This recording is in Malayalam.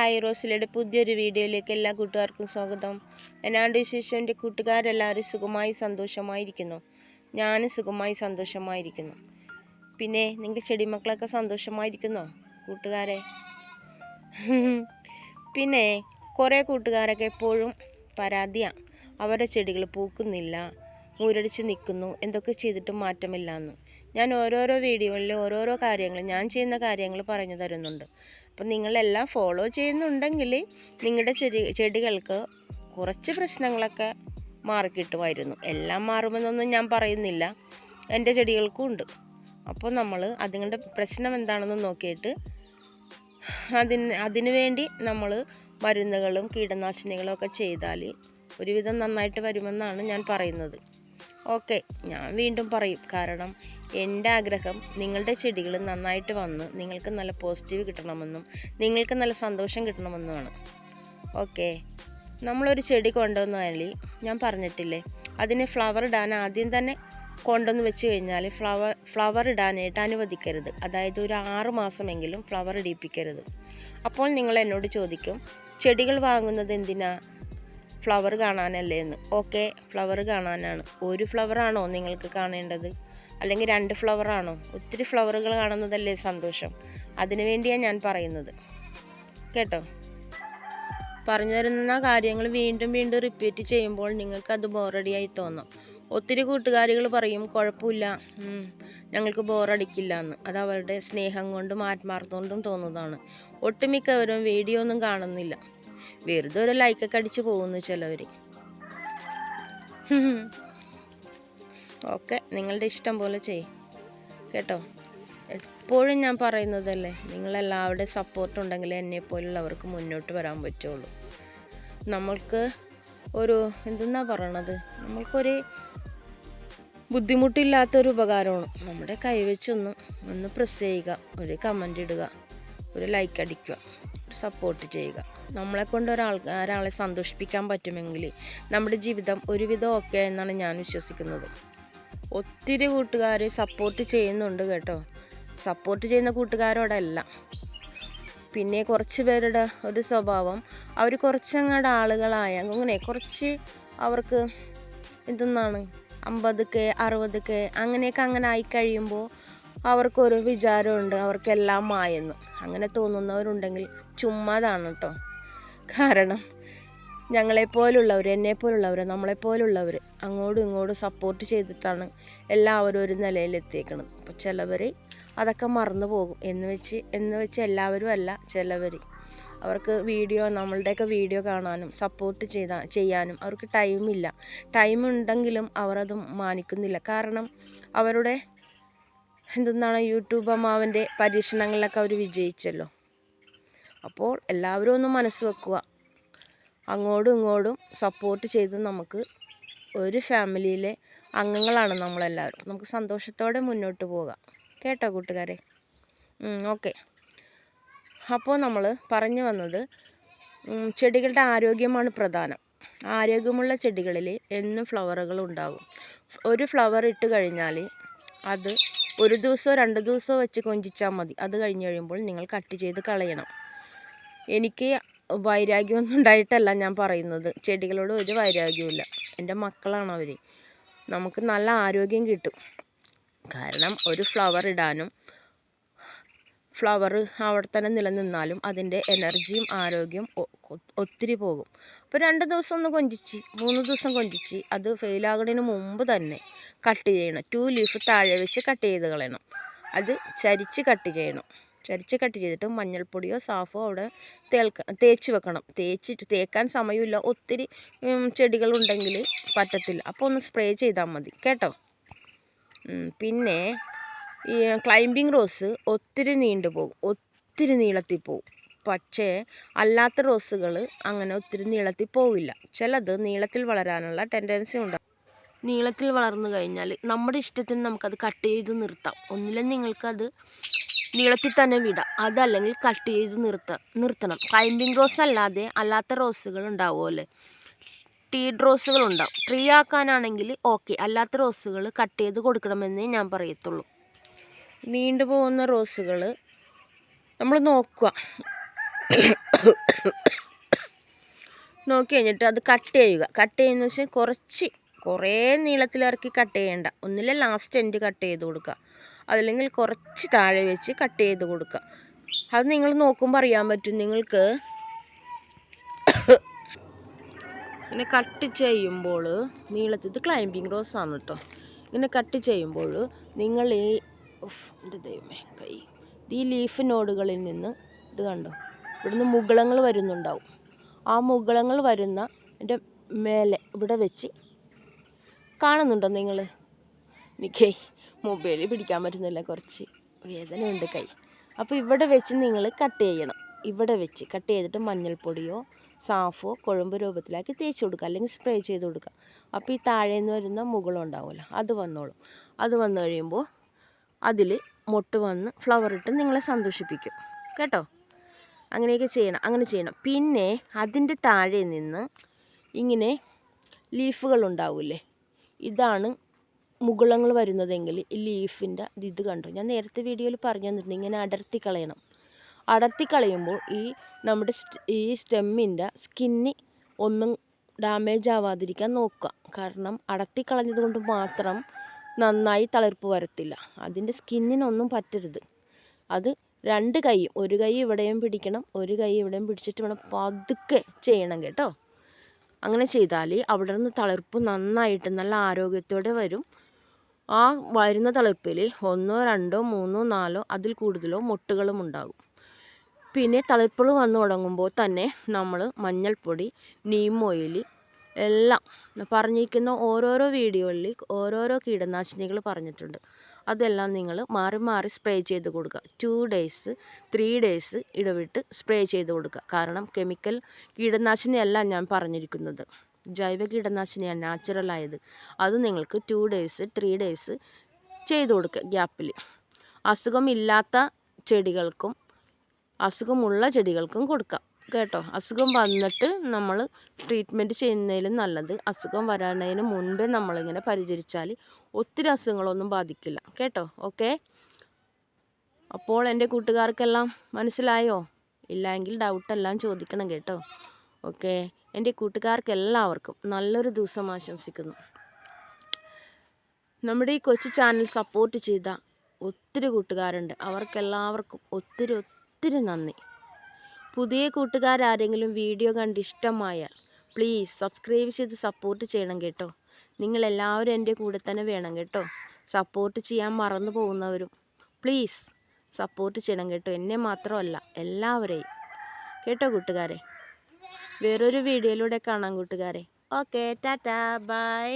ഹായ് റോസിലയുടെ പുതിയൊരു വീഡിയോയിലേക്ക് എല്ലാ കൂട്ടുകാർക്കും സ്വാഗതം. എന്നാണ്ട് വിശേഷം? എന്റെ കൂട്ടുകാരെല്ലാവരും സുഖമായി സന്തോഷമായിരിക്കുന്നു. ഞാനും സുഖമായി സന്തോഷമായിരിക്കുന്നു. പിന്നെ നിങ്ങളുടെ ചെടിമക്കളൊക്കെ സന്തോഷമായിരിക്കുന്നോ കൂട്ടുകാരെ? പിന്നെ കുറേ കൂട്ടുകാരൊക്കെ എപ്പോഴും പരാതിയാണ് അവരുടെ ചെടികൾ പൂക്കുന്നില്ല മൂരടിച്ച് നിൽക്കുന്നു എന്തൊക്കെ ചെയ്തിട്ടും മാറ്റമില്ല എന്ന് ഞാൻ ഓരോരോ വീഡിയോകളിൽ ഓരോരോ കാര്യങ്ങൾ ഞാൻ ചെയ്യുന്ന കാര്യങ്ങൾ പറഞ്ഞു തരുന്നുണ്ട്. അപ്പം നിങ്ങളെല്ലാം ഫോളോ ചെയ്യുന്നുണ്ടെങ്കിൽ നിങ്ങളുടെ ചെടി ചെടികൾക്ക് കുറച്ച് പ്രശ്നങ്ങളൊക്കെ മാറിക്കിട്ടുമായിരുന്നു എല്ലാം മാറുമെന്നൊന്നും ഞാൻ പറയുന്നില്ല. എന്റെ ചെടികൾക്കും ഉണ്ട്. അപ്പോൾ നമ്മൾ അതുങ്ങളുടെ പ്രശ്നം എന്താണെന്ന് നോക്കിയിട്ട് അതിന് അതിനു വേണ്ടി നമ്മൾ മരുന്നുകളും കീടനാശിനികളും ഒക്കെ ചെയ്താൽ ഒരുവിധം നന്നായിട്ട് വരുമെന്നാണ് ഞാൻ പറയുന്നത്. ഓക്കെ ഞാൻ വീണ്ടും പറയും. കാരണം എന്റെ ആഗ്രഹം നിങ്ങളുടെ ചെടികൾ നന്നായിട്ട് വന്ന് നിങ്ങൾക്ക് നല്ല പോസിറ്റീവ് കിട്ടണമെന്നും നിങ്ങൾക്ക് നല്ല സന്തോഷം കിട്ടണമെന്നുമാണ്. ഓക്കെ നമ്മളൊരു ചെടി കൊണ്ടുവന്നാൽ ഞാൻ പറഞ്ഞിട്ടില്ലേ അതിന് ഫ്ലവർ ഇടാൻ ആദ്യം തന്നെ കൊണ്ടുവന്ന് വെച്ച് കഴിഞ്ഞാൽ ഫ്ലവർ ഫ്ലവർ ഇടാനായിട്ട് അനുവദിക്കരുത്. അതായത് ഒരു ആറ് മാസമെങ്കിലും ഫ്ലവർ ഇടിപ്പിക്കരുത്. അപ്പോൾ നിങ്ങൾ എന്നോട് ചോദിക്കും ചെടികൾ വാങ്ങുന്നത് എന്തിനാ? ഫ്ലവർ കാണാനല്ലേ എന്ന് ഓക്കെ ഫ്ലവർ കാണാനാണ്. ഒരു ഫ്ലവറാണോ നിങ്ങൾക്ക് കാണേണ്ടത്? അല്ലെങ്കിൽ രണ്ട് ഫ്ലവറാണോ ഒത്തിരി ഫ്ലവറുകൾ കാണുന്നതല്ലേ സന്തോഷം. അതിനു വേണ്ടിയാണ് ഞാൻ പറയുന്നത്. കേട്ടോ? പറഞ്ഞു തരുന്ന കാര്യങ്ങൾ വീണ്ടും വീണ്ടും റിപ്പീറ്റ് ചെയ്യുമ്പോൾ നിങ്ങൾക്കത് ബോറടിയായി തോന്നാം. ഒത്തിരി കൂട്ടുകാരികൾ പറയും കുഴപ്പമില്ല. ഞങ്ങൾക്ക് ബോറടിക്കില്ല എന്ന് അത് അവരുടെ സ്നേഹം കൊണ്ടും ആത്മാർത്ഥം തോന്നുന്നതാണ്. ഒട്ടുമിക്കവരും വീഡിയോ ഒന്നും കാണുന്നില്ല. വെറുതെ ഒരു ലൈക്കൊക്കെ അടിച്ച് പോകുന്നു ചിലവർ ഓക്കെ നിങ്ങളുടെ ഇഷ്ടം പോലെ ചെയ്യും കേട്ടോ? എപ്പോഴും ഞാൻ പറയുന്നതല്ലേ നിങ്ങളെല്ലാവരുടെ സപ്പോർട്ട് ഉണ്ടെങ്കിൽ എന്നെപ്പോലുള്ളവർക്ക് മുന്നോട്ട് വരാൻ പറ്റുള്ളൂ. നമ്മൾക്ക് ഒരു എന്തെന്നാ പറയണത്? നമ്മൾക്കൊരു ബുദ്ധിമുട്ടില്ലാത്തൊരു ഉപകാരമാണ്. നമ്മുടെ കൈവച്ചൊന്ന് ഒന്ന് പ്രസ് ചെയ്യുക ഒരു കമന്റ് ഇടുക ഒരു ലൈക്ക് അടിക്കുക ഒരു സപ്പോർട്ട് ചെയ്യുക. നമ്മളെ കൊണ്ട് ഒരാൾ ഒരാളെ സന്തോഷിപ്പിക്കാൻ പറ്റുമെങ്കിൽ നമ്മുടെ ജീവിതം ഒരുവിധം ഓക്കെ എന്നാണ് ഞാൻ വിശ്വസിക്കുന്നത്. ഒത്തിരി കൂട്ടുകാർ സപ്പോർട്ട് ചെയ്യുന്നുണ്ട് കേട്ടോ. സപ്പോർട്ട് ചെയ്യുന്ന കൂട്ടുകാരോടല്ല. പിന്നെ കുറച്ച് പേരുടെ ഒരു സ്വഭാവം. അവർ കുറച്ചങ്ങടെ ആളുകളായ അങ്ങനെ കുറച്ച് അവർക്ക് എന്തെന്നാണ് അമ്പത് കെ അറുപത് കെ അങ്ങനെയൊക്കെ അങ്ങനെ ആയി കഴിയുമ്പോൾ അവർക്കൊരു വിചാരമുണ്ട് അവർക്കെല്ലാം മായെന്ന്. അങ്ങനെ തോന്നുന്നവരുണ്ടെങ്കിൽ ചുമ്മാതാണ് കേട്ടോ. കാരണം ഞങ്ങളെപ്പോലുള്ളവർ എന്നെപ്പോലുള്ളവർ നമ്മളെപ്പോലുള്ളവർ അങ്ങോട്ടും ഇങ്ങോട്ടും സപ്പോർട്ട് ചെയ്തിട്ടാണ് എല്ലാവരും ഒരു നിലയിലെത്തിയേക്കുന്നത് അപ്പോൾ ചിലവർ അതൊക്കെ മറന്നു പോകും. എന്ന് വെച്ച് എന്ന് വെച്ച് എല്ലാവരും അല്ല ചിലവർ അവർക്ക് വീഡിയോ നമ്മളുടെയൊക്കെ വീഡിയോ കാണാനും സപ്പോർട്ട് ചെയ്താ ചെയ്യാനും അവർക്ക് ടൈമില്ല ടൈം ഉണ്ടെങ്കിലും അവരത് മാനിക്കുന്നില്ല. കാരണം അവരുടെ എന്തെന്നാണ് യൂട്യൂബ് അമ്മാവന്റെ പരീക്ഷണങ്ങളിലൊക്കെ അവർ വിജയിച്ചല്ലോ. അപ്പോൾ എല്ലാവരും ഒന്ന് മനസ്സ് വെക്കുക. അങ്ങോട്ടും ഇങ്ങോട്ടും സപ്പോർട്ട് ചെയ്ത് നമുക്ക് ഒരു ഫാമിലിയിലെ അംഗങ്ങളാണ് നമ്മളെല്ലാവരും. നമുക്ക് സന്തോഷത്തോടെ മുന്നോട്ട് പോകാം. കേട്ടോ കൂട്ടുകാരെ? ഓക്കെ. അപ്പോൾ നമ്മൾ പറഞ്ഞു വന്നത് ചെടികളുടെ ആരോഗ്യമാണ് പ്രധാനം. ആരോഗ്യമുള്ള ചെടികളിൽ എന്നും ഫ്ലവറുകൾ ഉണ്ടാകും. ഒരു ഫ്ലവർ ഇട്ട് കഴിഞ്ഞാൽ അത് ഒരു ദിവസമോ രണ്ട് ദിവസമോ വെച്ച് കൊഞ്ചിച്ചാൽ മതി. അത് കഴിഞ്ഞ് കഴിയുമ്പോൾ നിങ്ങൾ കട്ട് ചെയ്ത് കളയണം. എനിക്ക് വൈരാഗ്യമൊന്നും ഉണ്ടായിട്ടല്ല ഞാൻ പറയുന്നത്. ചെടികളോട് ഒരു വൈരാഗ്യവുമില്ല. എന്റെ മക്കളാണ് അവർ നമുക്ക് നല്ല ആരോഗ്യം കിട്ടും. കാരണം ഒരു ഫ്ലവർ ഇടാനും ഫ്ലവർ അവിടെ തന്നെ നിലനിന്നാലും അതിന്റെ എനർജിയും ആരോഗ്യം ഒത്തിരി പോകും. അപ്പോൾ രണ്ട് ദിവസം ഒന്ന് കൊഞ്ചിച്ച് മൂന്ന് ദിവസം കൊഞ്ചിച്ച് അത് ഫെയിലാകുന്നതിന് മുമ്പ് തന്നെ കട്ട് ചെയ്യണം. ടു ലീഫ് താഴെ വെച്ച് കട്ട് ചെയ്ത് കളയണം. അത് ചരിച്ച് കട്ട് ചെയ്യണം. ചരിച്ച് കട്ട് ചെയ്തിട്ട് മഞ്ഞൾപ്പൊടിയോ സാഫോ അവിടെ തേൽക്ക തേച്ച് വെക്കണം. തേച്ചിട്ട് തേക്കാൻ സമയമില്ല. ഒത്തിരി ചെടികളുണ്ടെങ്കിൽ പറ്റത്തില്ല അപ്പോൾ ഒന്ന് സ്പ്രേ ചെയ്താൽ മതി. കേട്ടോ? പിന്നെ ഈ ക്ലൈംബിംഗ് റോസ് ഒത്തിരി നീണ്ടു പോകും ഒത്തിരി നീളത്തിൽ പോകും പക്ഷേ അല്ലാത്ത റോസുകൾ അങ്ങനെ ഒത്തിരി നീളത്തിൽ പോവില്ല. ചിലത് നീളത്തിൽ വളരാനുള്ള ടെൻഡൻസി ഉണ്ടാകും നീളത്തിൽ വളർന്നു കഴിഞ്ഞാൽ നമ്മുടെ ഇഷ്ടത്തിന് നമുക്കത് കട്ട് ചെയ്ത് നിർത്താം. ഒന്നിലും നിങ്ങൾക്കത് നീളത്തിൽ തന്നെ വിടാം. അതല്ലെങ്കിൽ കട്ട് ചെയ്ത് നിർത്ത നിർത്തണം. ക്ലൈമ്പിംഗ് റോസ് അല്ലാതെ അല്ലാത്ത റോസുകൾ ഉണ്ടാവുമല്ലേ ടീ റോസുകൾ ഉണ്ടാവും. ട്രീ ആക്കാനാണെങ്കിൽ ഓക്കെ അല്ലാത്ത റോസുകൾ കട്ട് ചെയ്ത് കൊടുക്കണമെന്നേ ഞാൻ പറയത്തുള്ളൂ. നീണ്ടു പോകുന്ന റോസുകൾ നമ്മൾ നോക്കുക. നോക്കി കഴിഞ്ഞിട്ട് അത് കട്ട് ചെയ്യുക. കട്ട് ചെയ്യുന്ന വെച്ചാൽ കുറച്ച് കുറേ നീളത്തിലിറക്കി കട്ട് ചെയ്യേണ്ട. ഒന്നില്ല ലാസ്റ്റ് എൻഡ് കട്ട് ചെയ്ത് കൊടുക്കുക. അതല്ലെങ്കിൽ കുറച്ച് താഴെ വെച്ച് കട്ട് ചെയ്ത് കൊടുക്കുക അത് നിങ്ങൾ നോക്കുമ്പോൾ അറിയാൻ പറ്റും നിങ്ങൾക്ക്. ഇങ്ങനെ കട്ട് ചെയ്യുമ്പോൾ നീളത്തിൽ ഇത് ക്ലൈമ്പിംഗ് റോസ് ആണ് കേട്ടോ ഇങ്ങനെ കട്ട് ചെയ്യുമ്പോൾ നിങ്ങൾ ഈ എന്റെ ദൈവമേ കൈ. ഈ ലീഫ് നോഡുകളിൽ നിന്ന് ഇത് കണ്ടോ? ഇവിടുന്ന് മുകളങ്ങൾ വരുന്നുണ്ടാവും. ആ മുകളങ്ങൾ വരുന്ന എന്റെ മേലെ ഇവിടെ വെച്ച് കാണുന്നുണ്ടോ നിങ്ങൾ? എനിക്ക് മൊബൈലിൽ പിടിക്കാൻ പറ്റുന്നില്ല കുറച്ച് വേദനയുണ്ട് കൈ. അപ്പോൾ ഇവിടെ വെച്ച് നിങ്ങൾ കട്ട് ചെയ്യണം. ഇവിടെ വെച്ച് കട്ട് ചെയ്തിട്ട് മഞ്ഞൾപ്പൊടിയോ സാഫോ കുഴമ്പ് രൂപത്തിലാക്കി തേച്ച് കൊടുക്കുക. അല്ലെങ്കിൽ സ്പ്രേ ചെയ്ത് കൊടുക്കുക. അപ്പോൾ ഈ താഴെ നിന്ന് വരുന്ന മുകളും ഉണ്ടാവുമല്ലോ അത് വന്നോളും. അത് വന്നു കഴിയുമ്പോൾ അതിൽ മൊട്ട് വന്ന് ഫ്ലവർ ഇട്ട് നിങ്ങളെ സന്തോഷിപ്പിക്കും. കേട്ടോ? അങ്ങനെയൊക്കെ ചെയ്യണം അങ്ങനെ ചെയ്യണം. പിന്നെ അതിന്റെ താഴെ നിന്ന് ഇങ്ങനെ ലീഫുകൾ ഉണ്ടാവില്ലേ ഇതാണ് മുകുളങ്ങൾ വരുന്നതെങ്കിൽ ഈ ലീഫിന്റെ ഇത് കണ്ടു. ഞാൻ നേരത്തെ വീഡിയോയിൽ പറഞ്ഞു തന്നിട്ടുണ്ട് ഇങ്ങനെ അടർത്തി കളയണം. അടർത്തി കളയുമ്പോൾ ഈ നമ്മുടെ ഈ സ്റ്റെമ്മിന്റെ സ്കിന്ന് ഒന്നും ഡാമേജ് ആവാതിരിക്കാൻ നോക്കുക. കാരണം അടർത്തി കളഞ്ഞത് കൊണ്ട് മാത്രം നന്നായി തളിർപ്പ് വരത്തില്ല. അതിന്റെ സ്കിന്നിനൊന്നും പറ്റരുത്. അത് രണ്ട് കൈയും ഒരു കൈ ഇവിടെയും പിടിക്കണം ഒരു കൈ ഇവിടെയും പിടിച്ചിട്ട് വേണം പതുക്കെ ചെയ്യണം കേട്ടോ. അങ്ങനെ ചെയ്താൽ അവിടെ നിന്ന് തളിർപ്പ് നന്നായിട്ട് നല്ല ആരോഗ്യത്തോടെ വരും. ആ വരുന്ന തളിപ്പിൽ ഒന്നോ രണ്ടോ മൂന്നോ നാലോ അതിൽ കൂടുതലോ മൊട്ടുകളും ഉണ്ടാകും. പിന്നെ തളിപ്പുകൾ വന്നു തുടങ്ങുമ്പോൾ തന്നെ നമ്മൾ മഞ്ഞൾപ്പൊടി നീം ഓയിൽ എല്ലാം പറഞ്ഞിരിക്കുന്ന ഓരോരോ വീഡിയോകളിൽ ഓരോരോ കീടനാശിനികൾ പറഞ്ഞിട്ടുണ്ട്. അതെല്ലാം നിങ്ങൾ മാറി മാറി സ്പ്രേ ചെയ്ത് കൊടുക്കുക. ടു ഡേയ്സ് ത്രീ ഡേയ്സ് ഇടവിട്ട് സ്പ്രേ ചെയ്ത് കൊടുക്കുക. കാരണം കെമിക്കൽ കീടനാശിനിയല്ല ഞാൻ പറഞ്ഞിരിക്കുന്നത്. ജൈവ കീടനാശിനിയാണ് നാച്ചുറലായത് അത് നിങ്ങൾക്ക് ടു ഡേയ്സ് ത്രീ ഡേയ്സ് ചെയ്ത് കൊടുക്കുക ഗ്യാപ്പിൽ അസുഖമില്ലാത്ത ചെടികൾക്കും അസുഖമുള്ള ചെടികൾക്കും കൊടുക്കാം കേട്ടോ. അസുഖം വന്നിട്ട് നമ്മൾ ട്രീറ്റ്മെന്റ് ചെയ്യുന്നതിലും നല്ലത്. അസുഖം വരാനതിന് മുൻപേ നമ്മളിങ്ങനെ പരിചരിച്ചാൽ ഒത്തിരി അസുഖങ്ങളൊന്നും ബാധിക്കില്ല കേട്ടോ. ഓക്കെ അപ്പോൾ എന്റെ കൂട്ടുകാർക്കെല്ലാം മനസ്സിലായോ? ഇല്ലെങ്കിൽ ഡൗട്ടെല്ലാം ചോദിക്കണം കേട്ടോ. ഓക്കെ എന്റെ കൂട്ടുകാർക്ക് എല്ലാവർക്കും നല്ലൊരു ദിവസം ആശംസിക്കുന്നു. നമ്മുടെ ഈ കൊച്ചു ചാനൽ സപ്പോർട്ട് ചെയ്ത ഒത്തിരി കൂട്ടുകാരുണ്ട്. അവർക്കെല്ലാവർക്കും ഒത്തിരി ഒത്തിരി നന്ദി. പുതിയ കൂട്ടുകാരാരെങ്കിലും വീഡിയോ കണ്ട് ഇഷ്ടമായാൽ പ്ലീസ് സബ്സ്ക്രൈബ് ചെയ്ത് സപ്പോർട്ട് ചെയ്യണം കേട്ടോ. നിങ്ങളെല്ലാവരും എന്റെ കൂടെ തന്നെ വേണം കേട്ടോ. സപ്പോർട്ട് ചെയ്യാൻ മറന്നു പോകുന്നവരും പ്ലീസ് സപ്പോർട്ട് ചെയ്യണം കേട്ടോ. എന്നെ മാത്രമല്ല എല്ലാവരെയും. കേട്ടോ കൂട്ടുകാരെ? വേറൊരു വീഡിയോയിലൂടെ കാണാം കൂട്ടുകാരെ. Okay tata bye.